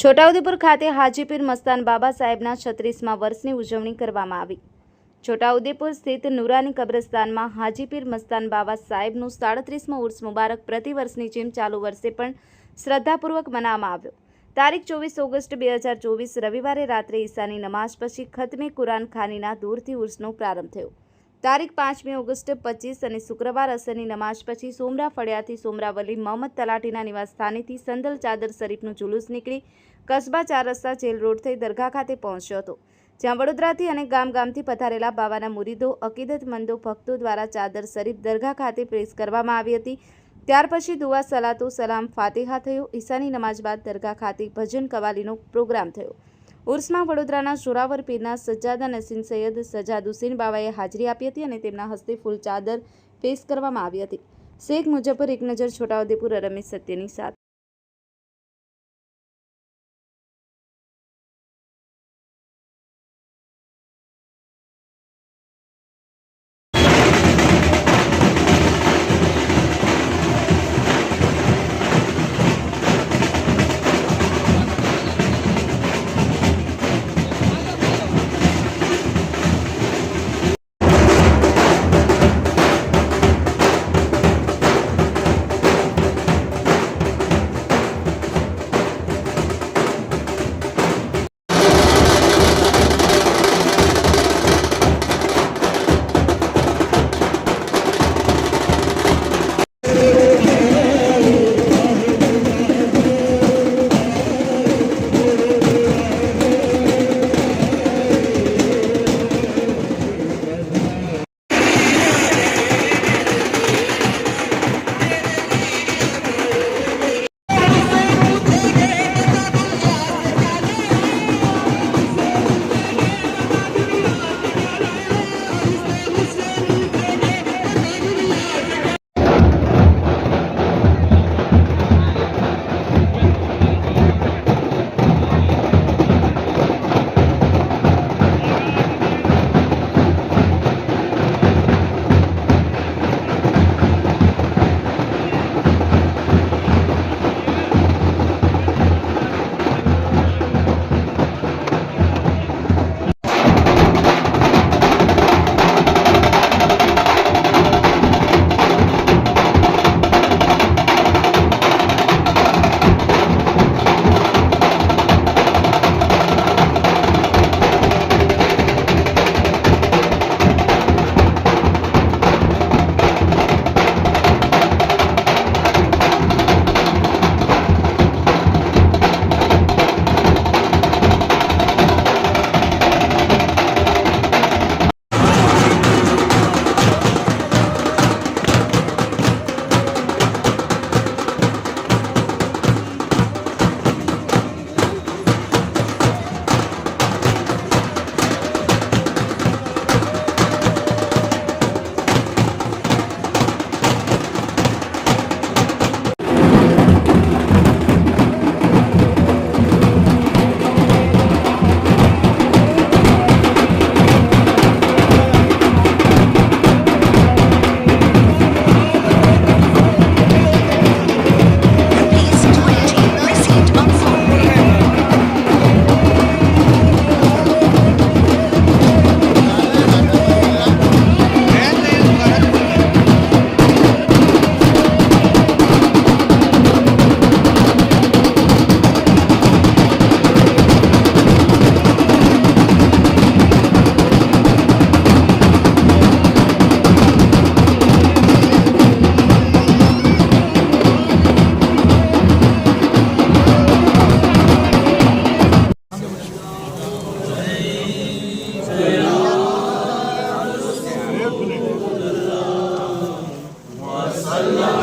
છોટાઉદેપુર ખાતે હાજીપીર મસ્તાન બાબા સાહેબના છત્રીસમાં વર્ષની ઉજવણી કરવામાં આવી. છોટાઉદેપુર સ્થિત નુરાની કબ્રસ્તાનમાં હાજીપીર મસ્તાન બાબા સાહેબનું સાડત્રીસમો ઉર્સ મુબારક પ્રતિવર્ષની જેમ ચાલુ વર્ષે પણ શ્રદ્ધાપૂર્વક મનાવવામાં આવ્યો. તારીખ ચોવીસ ઓગસ્ટ બે હજાર ચોવીસ રવિવારે રાત્રે ઈશાની નમાઝ પછી ખતમે કુરાન ખાનીના દૂરથી ઉર્સનો પ્રારંભ થયો. તારીખ પાંચમી ઓગસ્ટ પચીસ અને શુક્રવાર અસરની નમાઝ પછી સોમરા ફળિયાથી સોમરાવલી, મોહમ્મદ તલાટીના નિવાસસ્થાનેથી સંદલ ચાદર શરીફનું જુલુસ નીકળી કસ્બા ચાર રસ્તા જેલ રોડ થઈ દરગાહ ખાતે પહોંચ્યો હતો, જ્યાં વડોદરાથી અને ગામ ગામથી પધારેલા બાવાના મુરીદો અકીદતમંદો ભક્તો દ્વારા ચાદર શરીફ દરગાહ ખાતે પ્રેસ કરવામાં આવી હતી. ત્યાર પછી દુઆ, સલાતો, સલામ, ફાતિહા થયો. ઈશાની નમાઝ બાદ દરગાહ ખાતે ભજન કવાલીનો પ્રોગ્રામ થયો. ઉર્સમાં વડોદરાના જોરાવર પીરના સજ્જાદા નસીન સૈયદ સજાદ હુસેન બાવાએ હાજરી આપી હતી અને તેમના હસ્તે ફૂલ ચાદર પેશ કરવામાં આવી હતી. શેખ મુજફ્ફર એક નજર છોટાઉદેપુર, રમેશ સત્યની સાથે.